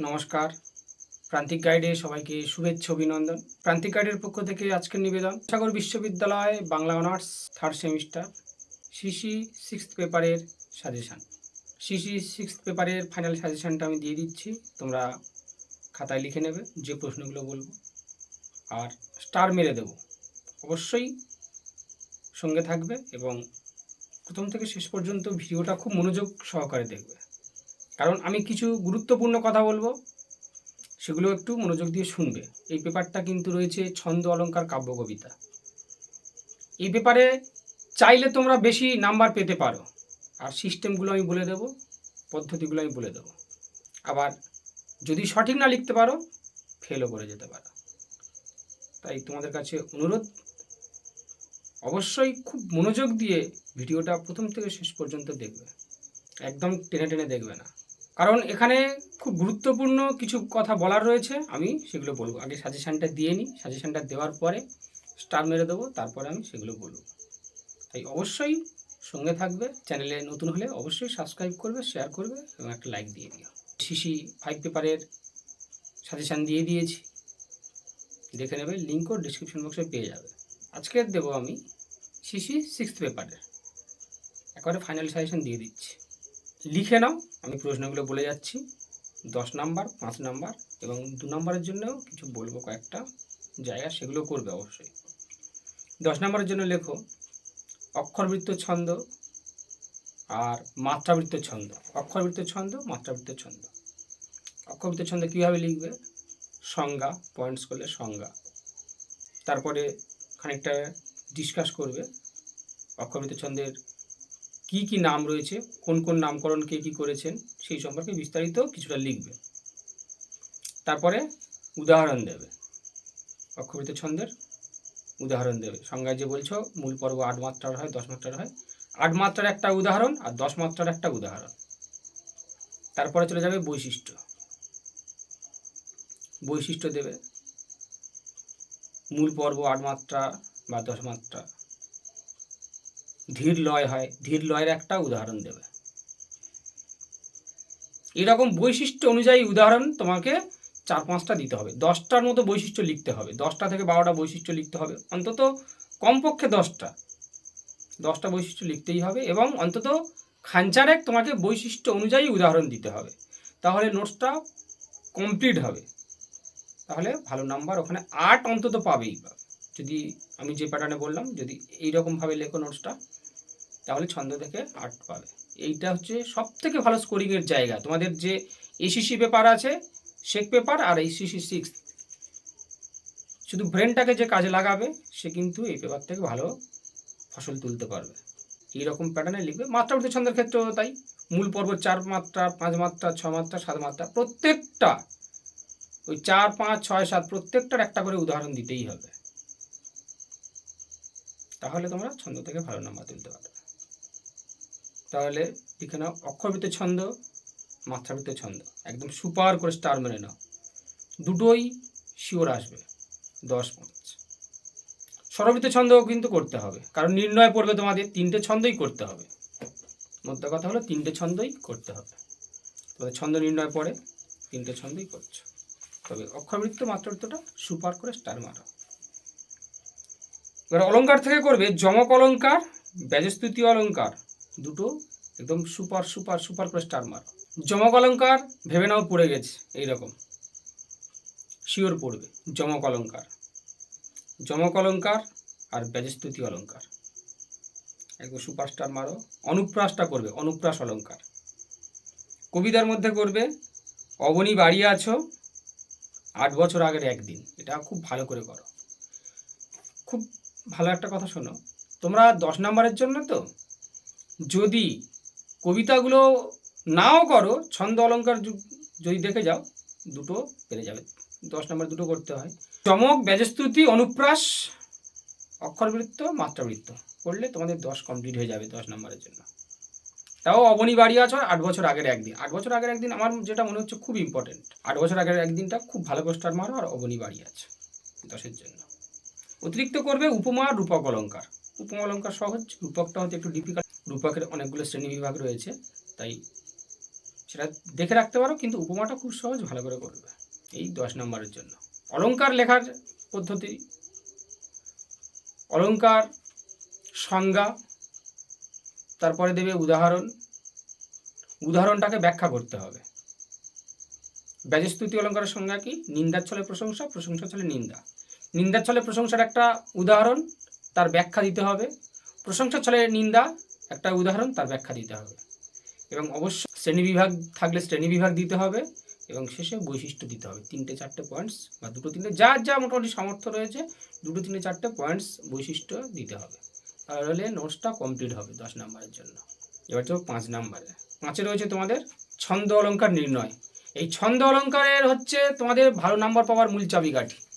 নমস্কার। প্রান্তিক গাইডে সবাইকে শুভেচ্ছা, অভিনন্দন। প্রান্তিক গাইডের পক্ষ থেকে আজকের নিবেদন। সাগর বিশ্ববিদ্যালয় Bangla honours third semester CC sixth পেপারের সাজেশান। সিসি সিক্সথ পেপারের ফাইনাল সাজেশানটা আমি দিয়ে দিচ্ছি। তোমরা খাতায় লিখে নেবে, যে প্রশ্নগুলো বলব। আর স্টার মেরে দেবো। অবশ্যই সঙ্গে থাকবে এবং প্রথম থেকে শেষ পর্যন্ত ভিডিওটা খুব মনোযোগ সহকারে দেখবে। কারণ আমি কিছু গুরুত্বপূর্ণ কথা বলব, সেগুলো একটু মনোযোগ দিয়ে শুনবে। এই পেপারটা কিন্তু রয়েছে ছন্দ অলঙ্কার কাব্য কবিতা। এই পেপারে চাইলে তোমরা বেশি নাম্বার পেতে পারো, আর সিস্টেমগুলো আমি বলে দেবো, পদ্ধতিগুলো আমি বলে দেবো। আবার যদি সঠিক না লিখতে পারো ফেলও করে যেতে পারো। তাই তোমাদের কাছে অনুরোধ, অবশ্যই খুব মনোযোগ দিয়ে ভিডিওটা প্রথম থেকে শেষ পর্যন্ত দেখবে। একদম টেনে টেনে দেখবে না। কারণ এখানে খুব গুরুত্বপূর্ণ কিছু কথা বলার রয়েছে। আমি সেগুলো বলব। আগে সাজেশানটা দিয়ে নিই। সাজেশানটা দেওয়ার পরে স্টার মেরে দেবো। তারপরে আমি সেগুলো বলব। তাই অবশ্যই সঙ্গে থাকবে। চ্যানেলে নতুন হলে অবশ্যই সাবস্ক্রাইব করবে শেয়ার করবে এবং একটা লাইক দিয়ে দিও। সিসি ফাইভ পেপারের সাজেশান দিয়ে দিয়েছি। দেখে নেবে লিঙ্কও ডিসক্রিপশন বক্সে পেয়ে যাবে। আজকে দেবো আমি সিসি সিক্স পেপারের একবারে ফাইনাল সাজেশান দিয়ে দিচ্ছি। লিখে নাও, আমি প্রশ্নগুলো বলে যাচ্ছি। দশ নাম্বার, পাঁচ নাম্বার এবং দু নাম্বারের জন্যও কিছু বলব কয়েকটা জায়গা, সেগুলো করবে অবশ্যই। দশ নাম্বারের জন্য লেখো অক্ষরবৃত্ত ছন্দ আর মাত্রাবৃত্ত ছন্দ। অক্ষরবৃত্ত ছন্দ মাত্রাবৃত্ত ছন্দ। অক্ষরবৃত্ত ছন্দ কীভাবে লিখবে? সংজ্ঞা পয়েন্টস করলে সংজ্ঞা। তারপরে খানিকটা ডিসকাস করবে অক্ষরবৃত্ত ছন্দের কি কি নাম রয়েছে, কোন কোন নামকরণ কে কী করেছেন, সেই সম্পর্কে বিস্তারিত কিছুটা লিখবে। তারপরে উদাহরণ দেবে। অক্ষরিত ছন্দের উদাহরণ দেবে। সংজ্ঞায় যে বলছো, মূল পর্ব আট মাত্রার হয়, দশ মাত্রার হয়। আট মাত্রার একটা উদাহরণ আর দশ মাত্রার একটা উদাহরণ। তারপরে চলে যাবে বৈশিষ্ট্য। বৈশিষ্ট্য দেবে। মূল পর্ব আট মাত্রা বা দশ মাত্রা। ধীর লয় হয়, ধীর লয়ের একটা উদাহরণ দেবে। এরকম বৈশিষ্ট্য অনুযায়ী উদাহরণ তোমাকে চার পাঁচটা দিতে হবে। দশটার মতো বৈশিষ্ট্য লিখতে হবে। দশটা থেকে বারোটা বৈশিষ্ট্য লিখতে হবে। অন্তত কমপক্ষে দশটা। দশটা বৈশিষ্ট্য লিখতেই হবে এবং অন্তত খাঞ্চারেক তোমাকে বৈশিষ্ট্য অনুযায়ী উদাহরণ দিতে হবে। তাহলে নোটসটা কমপ্লিট হবে। তাহলে ভালো নাম্বার ওখানে আট অন্তত পাবেই। পাবে যদি আমি যে প্যাটার্নে বললাম, যদি এইরকমভাবে লেখো নোটসটা তাহলে ছন্দ থেকে আট পাবে। এইটা হচ্ছে সব থেকে ভালো স্কোরিংয়ের জায়গা। তোমাদের যে এসিসি পেপার আছে শেক পেপার আর এসিসি সিক্স শুধু ব্রেনটাকে যে কাজে লাগাবে, সে কিন্তু এই পেপার থেকে ভালো ফসল তুলতে পারবে। এইরকম প্যাটার্নে লিখবে। মাত্রাবর্তী ছন্দের ক্ষেত্রেও তাই। মূল পর্ব চার মাত্রা, পাঁচ মাত্রা, ছ মাত্রা, সাত মাত্রা, প্রত্যেকটা, ওই চার, পাঁচ, ছয়, সাত, প্রত্যেকটার একটা করে উদাহরণ দিতেই হবে। তাহলে তোমরা ছন্দ থেকে ভালো নাম্বার তুলতে পারবে। তাহলে এখানে অক্ষরবৃত্ত ছন্দ মাত্রাবৃত্ত ছন্দ। একদম সুপার করে স্টার মেনে নাও। দুটোই শিওর আসবে, দশ পাঁচ স্বরবৃত্ত ছন্দও কিন্তু করতে হবে, কারণ নির্ণয় পড়বে তোমাদের, তিনটে ছন্দই করতে হবে। মধ্যে কথা হলো, তিনটে ছন্দই করতে হবে। তোমাদের ছন্দ নির্ণয় পড়ে, তিনটে ছন্দই করছ। তবে অক্ষরবৃত্ত মাত্রাবৃত্তটা সুপার করে স্টার মারো। এবার অলঙ্কার থেকে করবে যমক অলঙ্কার, ব্যাজস্তুতি অলঙ্কার, দুটো একদম সুপার সুপার সুপার করে স্টার মারো। যমক অলঙ্কার, ভেবে নাও পড়ে গেছে, এইরকম। শিওর পড়বে, যমক অলঙ্কার। যমক অলঙ্কার আর ব্যাজস্তুতি অলঙ্কার। একদম সুপারস্টার মারো, অনুপ্রাসটা করবে, অনুপ্রাস অলঙ্কার। কবিতার মধ্যে করবে, অবনী বাড়ি আছো, আট বছর আগের একদিন, এটা খুব ভালো করে করো। খুব ভালো একটা কথা শোনো। তোমরা দশ নম্বরের জন্য তো, যদি কবিতাগুলো নাও করো, ছন্দ অলঙ্কার যদি দেখে যাও, দুটো পেরে যাবে। দশ নম্বর দুটো করতে হয়। চমক, ব্যাজস্তুতি, অনুপ্রাস, অক্ষরবৃত্ত, মাত্রাবৃত্ত করলে তোমাদের দশ কমপ্লিট হয়ে যাবে দশ নম্বরের জন্য। তাও অবনী বাড়ি আছো আট বছর আগের একদিন। আট বছর আগের একদিন আমার যেটা মনে হচ্ছে খুব ইম্পর্টেন্ট আট বছর আগের একদিনটা খুব ভালো পোস্টার মারো আর অবনী বাড়ি আছে। দশের জন্য। অতিরিক্ত করবে উপমা, রূপক অলঙ্কার উপমা অলঙ্কার সহজ রূপকটা হচ্ছে একটু ডিফিকাল্ট রূপকের অনেকগুলো শ্রেণি বিভাগ রয়েছে, তাই সেটা দেখে রাখতে পারো, কিন্তু উপমাটা খুব সহজ ভালো করে করবে এই দশ নম্বরের জন্য। অলঙ্কার লেখার পদ্ধতি অলঙ্কার সংজ্ঞা, তারপরে দেবে উদাহরণ। উদাহরণটাকে ব্যাখ্যা করতে হবে। ব্যাজস্তুতি অলঙ্কারের সংজ্ঞা কি? নিন্দার ছলে প্রশংসা প্রশংসা ছলে নিন্দা। নিন্দার ছলে প্রশংসার একটা উদাহরণ, তার ব্যাখ্যা দিতে হবে। প্রশংসা ছলে নিন্দা একটা উদাহরণ, তার ব্যাখ্যা দিতে হবে। এবং অবশ্য শ্রেণীবিভাগ থাকলে শ্রেণীবিভাগ দিতে হবে এবং শেষে বৈশিষ্ট্য দিতে হবে। তিনটে চারটে পয়েন্টস বা দুটো তিনটে, যা যা মোটামুটি সামর্থ্য রয়েছে, দুটো তিনটে চারটে পয়েন্টস বৈশিষ্ট্য দিতে হবে। তাহলে নোটসটা কমপ্লিট হবে দশ নম্বরের জন্য। এবার তো পাঁচ নাম্বারে। পাঁচে রয়েছে তোমাদের ছন্দ অলঙ্কার নির্ণয়। এই ছন্দ অলঙ্কারের হচ্ছে তোমাদের ভালো নাম্বার পাওয়ার মূল চাবিকাঠি।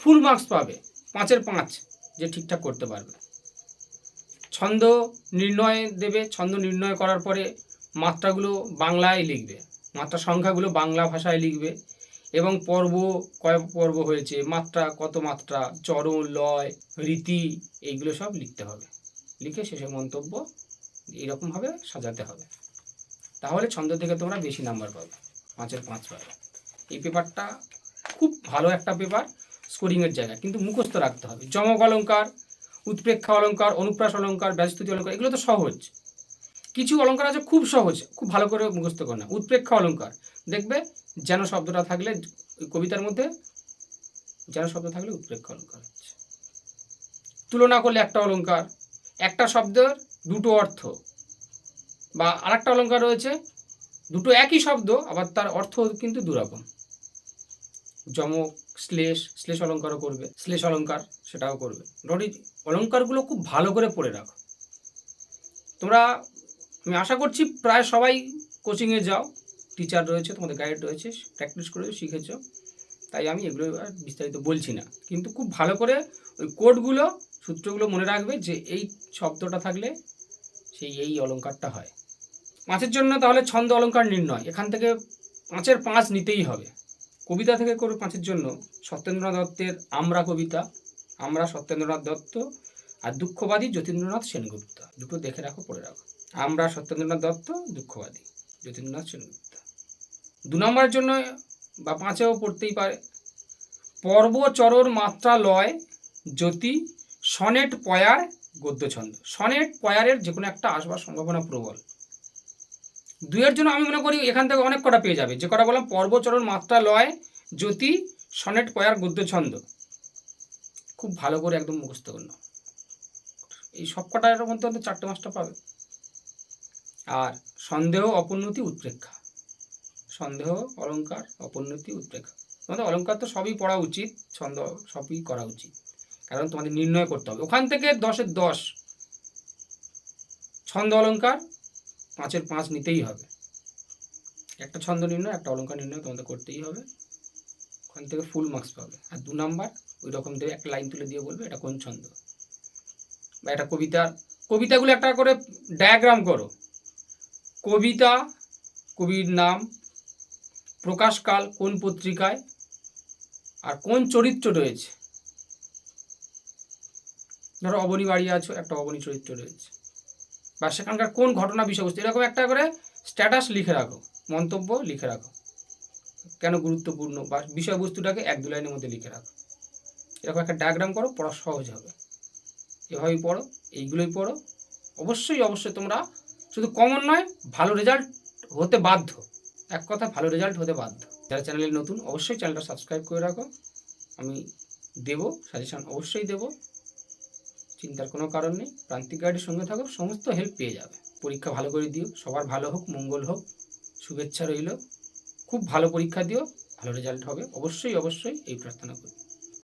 ফুল মার্কস পাবে, পাঁচের পাঁচ যে ঠিকঠাক করতে পারবে। ছন্দ নির্ণয় দেবে, ছন্দ নির্ণয় করার পরে মাত্রাগুলো বাংলায় লিখবে, মাত্রা সংখ্যাগুলো বাংলা ভাষায় লিখবে এবং পর্ব কয় পর্ব হয়েছে, মাত্রা, কত মাত্রা, চরণ, লয়, রীতি, এইগুলো সব লিখতে হবে। লিখে শেষে মন্তব্য এইরকমভাবে সাজাতে হবে। তাহলে ছন্দ থেকে তোমরা বেশি নাম্বার পাবে, পাঁচের পাঁচ পাবে। এই পেপারটা খুব ভালো একটা পেপার। স্কোরিংয়ের জায়গা, কিন্তু মুখস্থ রাখতে হবে। যমক অলঙ্কার, উৎপ্রেক্ষা অলঙ্কার, অনুপ্রাস অলঙ্কার ব্যস্ততি অলঙ্কার, এগুলো তো সহজ। কিছু অলঙ্কার আছে খুব সহজ, খুব ভালো করে মুখস্থ করে না। উৎপ্রেক্ষা অলঙ্কার, দেখবে যেন শব্দটা থাকলে, কবিতার মধ্যে যেন শব্দ থাকলে উৎপ্রেক্ষা অলঙ্কার হচ্ছে। তুলনা করলে একটা অলঙ্কার, একটা শব্দের দুটো অর্থ, বা আরেকটা অলঙ্কার রয়েছে, দুটো একই শব্দ, আবার তার অর্থ কিন্তু দুরকম। যমক শ্লেষ শ্লেষ অলঙ্কারও করবে, শ্লেষ অলঙ্কার সেটাও করবে। মোটামুটি অলঙ্কারগুলো খুব ভালো করে পড়ে রাখো। তোমরা, আমি আশা করছি প্রায় সবাই কোচিংয়ে যাও। টিচার রয়েছে, তোমাদের গাইড রয়েছে প্র্যাকটিস করেছ শিখেছো। তাই আমি এগুলো আর বিস্তারিত বলছি না। কিন্তু খুব ভালো করে ওই কোডগুলো, সূত্রগুলো মনে রাখবে যে এই শব্দটা থাকলে সেই এই অলঙ্কারটা হয়। পাঁচের জন্য তাহলে ছন্দ অলঙ্কার নির্ণয়। এখান থেকে পাঁচের পাঁচ নিতেই হবে। কবিতা থেকে করে পাঁচের জন্য, সত্যেন্দ্রনাথ দত্তের আমরা কবিতা, আমরা সত্যেন্দ্রনাথ দত্ত আর দুঃখবাদী যতীন্দ্রনাথ সেনগুপ্ত। দুটো দেখে রাখো, পড়ে রাখো। আমরা সত্যেন্দ্রনাথ দত্ত, দুঃখবাদী যতীন্দ্রনাথ সেনগুপ্ত। দু নম্বরের জন্য বা পাঁচেও পড়তেই পারে। পর্ব চরর মাত্রা লয় জ্যোতি, সনেট পয়ার গদ্যছন্দ। সনেট পয়ারের যে কোনো একটা আসবার সম্ভাবনা প্রবল। দুইয়ের জন্য আমি মনে করি এখান থেকে অনেক কটা পেয়ে যাবে। যে কটা বললাম পর্বচরণ মাত্রা, লয়, জ্যোতি, সনেট, পয়ার গদ্য ছন্দ। খুব ভালো করে একদম মুখস্থ করে নাও। এই সব কটার মধ্যে অন্তত চারটে মাসটা পাবে। আর সন্দেহ, অপোন্নতি, উৎপ্রেক্ষা। সন্দেহ, অলঙ্কার, অপোন্নতি, উৎপ্রেক্ষা। তোমাদের অলংকার তো সবই পড়া উচিত, ছন্দ সবই করা উচিত। কারণ তোমাদের নির্ণয় করতে হবে। ওখান থেকে দশের দশ। ছন্দ অলংকার পাঁচের পাঁচ নিতেই হবে। একটা ছন্দ নির্ণয়, একটা অলঙ্কার নির্ণয় তোমাদের করতেই হবে। ওখান থেকে ফুল মার্কস পাবে। আর দু নাম্বার ওই রকম দেবে, একটা লাইন তুলে দিয়ে বলবে, এটা কোন ছন্দ? বা একটা কবিতা কবিতাগুলো একটা করে ডায়াগ্রাম করো। কবিতা, কবির নাম প্রকাশকাল কোন পত্রিকায়, আর কোন চরিত্র রয়েছে? ধরো অবনী বাড়ি আছো, একটা অবনী চরিত্র রয়েছে। বা সেখানকার কোন ঘটনা বিষয়বস্তু, এরকম একটা করে স্ট্যাটাস লিখে রাখো, মন্তব্য লিখে রাখো। কেন গুরুত্বপূর্ণ বা বিষয়বস্তুটাকে এক দু লাইনের মধ্যে লিখে রাখো। এরকম একটা ডায়াগ্রাম করো, পড়া সহজ হবে। এভাবেই পড়ো, এইগুলোই পড়ো। অবশ্যই অবশ্যই তোমরা শুধু কমন নয়, ভালো রেজাল্ট হতে বাধ্য। এক কথা, ভালো রেজাল্ট হতে বাধ্য। যারা চ্যানেলে নতুন, অবশ্যই চ্যানেলটা সাবস্ক্রাইব করে রাখো। আমি দেবো সাজেশন অবশ্যই দেবো। চিন্তার কোনো কারণ নেই। প্রান্তিক গাইডের সঙ্গে থাকো সমস্ত হেল্প পেয়ে যাবে। পরীক্ষা ভালো করে দিও, সবার ভালো হোক, মঙ্গল হোক, শুভেচ্ছা রইল। খুব ভালো পরীক্ষা দিও, ভালো রেজাল্ট হবে। অবশ্যই অবশ্যই এই প্রার্থনা করি।